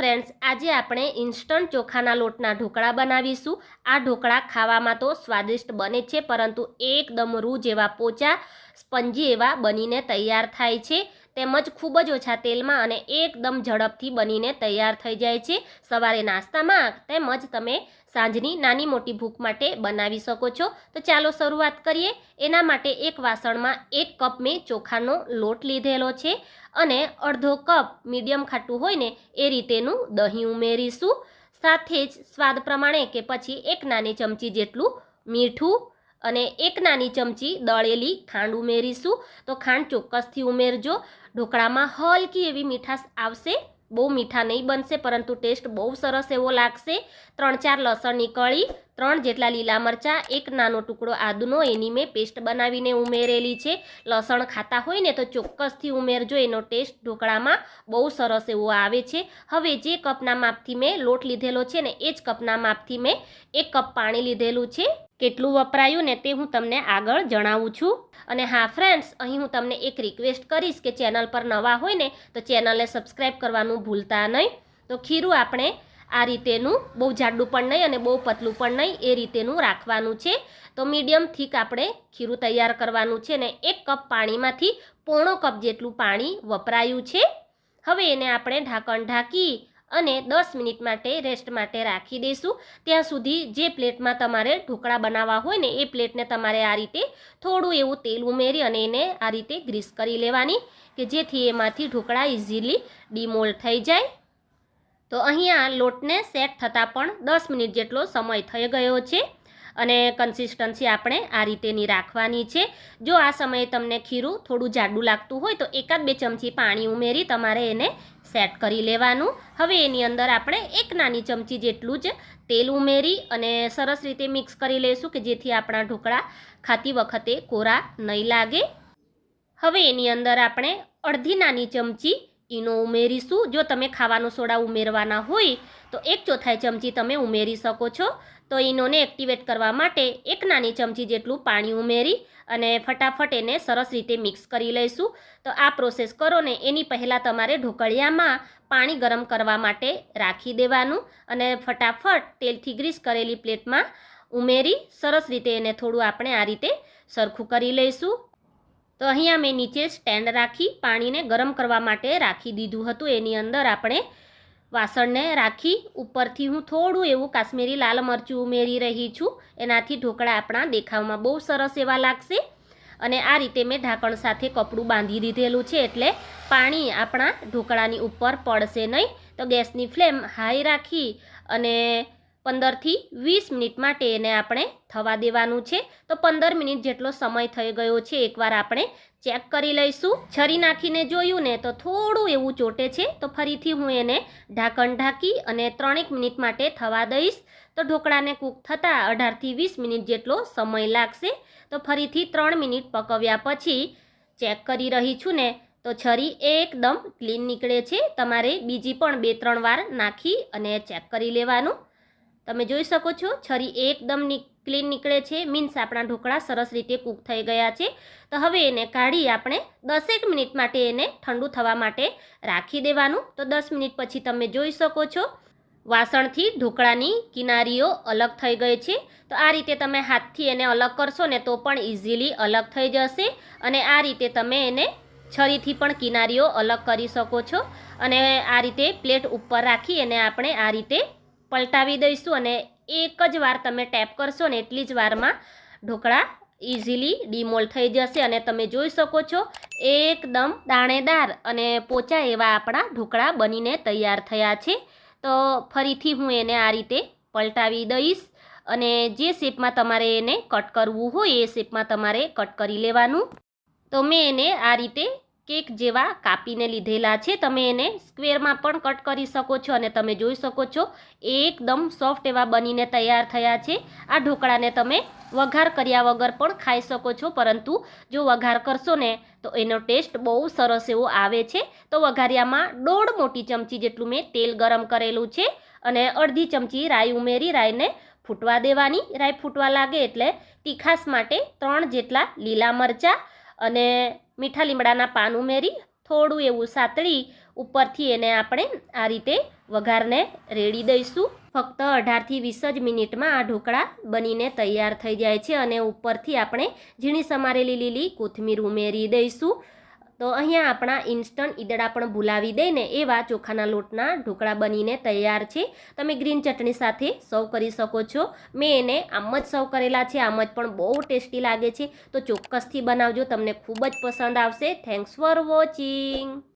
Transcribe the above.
Friends આજે આપણે instant ચોખાના લોટના ઢોકળા બનાવીશું. આ ઢોકળા ખાવામાં તો સ્વાદિષ્ટ બને છે, પરંતુ એકદમ રૂ જેવા પોચા સ્પંજી એવા બનીને તૈયાર થાય છે. તેમજ ખૂબ જ ઓછા તેલમાં અને એકદમ ઝડપથી બનીને તૈયાર થઈ જાય છે. સવારે નાસ્તામાં તેમજ તમે સાંજની નાની મોટી ભૂખ માટે બનાવી શકો છો. તો ચાલો શરૂઆત કરીએ. એના માટે એક વાસણમાં એક કપ મેં ચોખાનો લોટ લીધેલો છે અને અડધો કપ મીડિયમ ખાટું હોય ને એ રીતેનું દહીં ઉમેરીશું. સાથે જ સ્વાદ પ્રમાણે કે પછી એક નાની ચમચી જેટલું મીઠું અને એક નાની ચમચી દળેલી ખાંડ ઉમેરીશું. તો ખાંડ ચોક્કસથી ઉમેરજો. ઢોકળામાં હલકી એવી મીઠાશ આવશે. બહુ મીઠા નહીં બનશે, પરંતુ ટેસ્ટ બહુ સરસ એવો લાગશે. ત્રણ ચાર લસણની કળી ત્રણ જેટલા લીલા મરચાં, એક નાનો ટુકડો આદુનો, એની મેં પેસ્ટ બનાવીને ઉમેરેલી છે. લસણ ખાતા હોય ને તો ચોક્કસથી ઉમેરજો, એનો ટેસ્ટ ઢોકળામાં બહુ સરસ એવો આવે છે. હવે જે કપના માપથી મેં લોટ લીધેલો છે ને, એ જ કપના માપથી મેં એક કપ પાણી લીધેલું છે. કેટલું વપરાયું ને તે હું તમને આગળ જણાવું છું. અને હા ફ્રેન્ડ્સ અહીં હું તમને એક રિક્વેસ્ટ કરીશ કે ચેનલ પર નવા હોય ને, તો ચેનલને સબસ્ક્રાઈબ કરવાનું ભૂલતા નહીં. તો ખીરું આપણે આ રીતેનું, બહુ જાડું પણ નહીં અને બહુ પતલું પણ નહીં, એ રીતેનું રાખવાનું છે. તો મીડિયમ થીક આપણે ખીરું તૈયાર કરવાનું છે ને, એક કપ પાણીમાંથી પોણો કપ જેટલું પાણી વપરાયું છે. હવે એને આપણે ઢાંકણ ઢાંકી અને દસ મિનિટ માટે રેસ્ટ માટે રાખી દઈશું ત્યાં સુધી જે પ્લેટમાં તમારે ઢોકળા બનાવવા હોય ને, એ પ્લેટને તમારે આ રીતે થોડું એવું તેલ ઉમેરી અને એને આ રીતે ગ્રીસ કરી લેવાની, કે જેથી એમાંથી ઢોકળા ઇઝીલી ડીમોલ્ડ થઈ જાય. તો અહીંયા લોટને સેટ થતાં પણ દસ મિનિટ જેટલો સમય થઈ ગયો છે. અને કન્સિસ્ટન્સી આપણે આ રીતેની રાખવાની છે. જો આ સમયે તમને ખીરું થોડું જાડું લાગતું હોય તો એકાદ બે ચમચી પાણી ઉમેરી તમારે એને સેટ કરી લેવાનું. હવે એની અંદર આપણે એક નાની ચમચી જેટલું જ તેલ ઉમેરી અને સરસ રીતે મિક્સ કરી લઈશું કે જેથી આપણા ઢોકળા ખાતી વખતે કોરા નહીં લાગે. હવે એની અંદર આપણે અડધી નાની ચમચી ઈનો ઉમેરીશું. જો તમે ખાવાનો સોડા ઉમેરવાના હોય, તો એક ચોથાઈ ચમચી તમે ઉમેરી શકો છો. તો ઈનોને એક્ટિવેટ કરવા માટે એક નાની ચમચી જેટલું પાણી ઉમેરી અને ફટાફટ એને સરસ રીતે મિક્સ કરી લઈશું. તો આ પ્રોસેસ કરો ને એની પહેલાં તમારે ઢોકળિયામાં પાણી ગરમ કરવા માટે રાખી દેવાનું અને ફટાફટ તેલથી ગ્રીસ કરેલી પ્લેટમાં ઉમેરી સરસ રીતે એને થોડું આપણે આ રીતે સરખું કરી લઈશું. તો અહીંયા મેં નીચે સ્ટેન્ડ રાખી પાણીને ગરમ કરવા માટે રાખી દીધું હતું. એની અંદર આપણે વાસણને રાખી ઉપરથી હું થોડું એવું કાશ્મીરી લાલ મરચું ઉમેરી રહી છું. એનાથી ઢોકળા આપણા દેખાવમાં બહુ સરસ એવા લાગશે. અને આ રીતે મેં ઢાંકણ સાથે કપડું બાંધી દીધેલું છે એટલે પાણી આપણા ઢોકળાની ઉપર પડશે નહીં. તો ગેસની ફ્લેમ હાઈ રાખી અને પંદરથી વીસ મિનિટ માટે એને આપણે થવા દેવાનું છે. તો પંદર મિનિટ જેટલો સમય થઈ ગયો છે, એકવાર આપણે ચેક કરી લઈશું. છરી નાખીને જોયું ને તો થોડું એવું ચોટે છે. તો ફરીથી હું એને ઢાંકણ ઢાંકી અને ત્રણેક મિનિટ માટે થવા દઈશ. તો ઢોકળાને કૂક થતાં અઢારથી વીસ મિનિટ જેટલો સમય લાગશે. તો ફરીથી ત્રણ મિનિટ પકવ્યા પછી ચેક કરી રહી છું ને તો છરી એકદમ ક્લીન નીકળે છે. તમારે બીજી પણ બે ત્રણ વાર નાખી અને ચેક કરી લેવાનું. તમે જોઈ શકો છો, છરી એકદમ ક્લીન નીકળે છે, મીન્સ આપણા ઢોકળા સરસ રીતે કૂક થઈ ગયા છે. તો હવે એને કાઢી આપણે દસેક મિનિટ માટે એને ઠંડુ થવા માટે રાખી દેવાનું. તો દસ મિનિટ પછી તમે જોઈ શકો છો, વાસણથી ઢોકળાની કિનારીઓ અલગ થઈ ગઈ છે. તો આ રીતે તમે હાથથી એને અલગ કરશો ને તો પણ ઇઝીલી અલગ થઈ જશે અને આ રીતે તમે એને છરીથી પણ કિનારીઓ અલગ કરી શકો છો. અને આ રીતે પ્લેટ ઉપર રાખી એને આપણે આ રીતે પલટાવી દઈશું અને એક જ વાર તમે ટેપ કરશો ને એટલી જ વારમાં ઢોકળા ઇઝીલી ડીમોલ થઈ જશે અને તમે જોઈ શકો છો, એકદમ દાણેદાર અને પોચા એવા આપણા ઢોકળા બનીને તૈયાર થયા છે. તો ફરીથી હું એને આ રીતે પલટાવી દઈશ અને જે શેપમાં તમારે એને કટ કરવું હોય એ શેપમાં તમારે કટ કરી લેવાનું. તો મેં એને આ રીતે કેક જેવા કાપીને લીધેલા છે. તમે એને સ્ક્વેરમાં પણ કટ કરી શકો છો અને તમે જોઈ શકો છો એકદમ સોફ્ટ એવા બનીને તૈયાર થયા છે. આ ઢોકળાને તમે વઘાર કર્યા વગર પણ ખાઈ શકો છો. પરંતુ જો વઘાર કરશો ને, તો એનો ટેસ્ટ બહુ સરસ એવો આવે છે. તો વઘારિયામાં દોઢ મોટી ચમચી જેટલું મેં તેલ ગરમ કરેલું છે અને અડધી ચમચી રાઈ ઉમેરી રાઈને ફૂટવા દેવાની. રાઈ ફૂટવા લાગે એટલે તીખાસ માટે ત્રણ જેટલા લીલા મરચાં અને મીઠા લીમડાના પાન ઉમેરી, થોડું એવું સાતળી ઉપરથી એને આપણે આ રીતે વઘારને રેડી દઈશું. ફક્ત અઢારથી વીસ જ મિનિટમાં આ ઢોકળા બનીને તૈયાર થઈ જાય છે અને ઉપરથી આપણે ઝીણી સમારેલી લીલી કોથમીર ઉમેરી દઈશું. તો અહીંયા આપણા ઇન્સ્ટન્ટ ઈદડા પણ ભૂલાવી દઈને એવા ચોખાના લોટના ઢોકળા બનીને તૈયાર છે. તમે ગ્રીન ચટણી સાથે સર્વ કરી શકો છો. મેં એને આમ જ સર્વ કરેલા છે, આમ જ પણ બહુ ટેસ્ટી લાગે છે. તો ચોક્કસથી બનાવજો, તમને ખૂબ જ પસંદ આવશે. Thanks for watching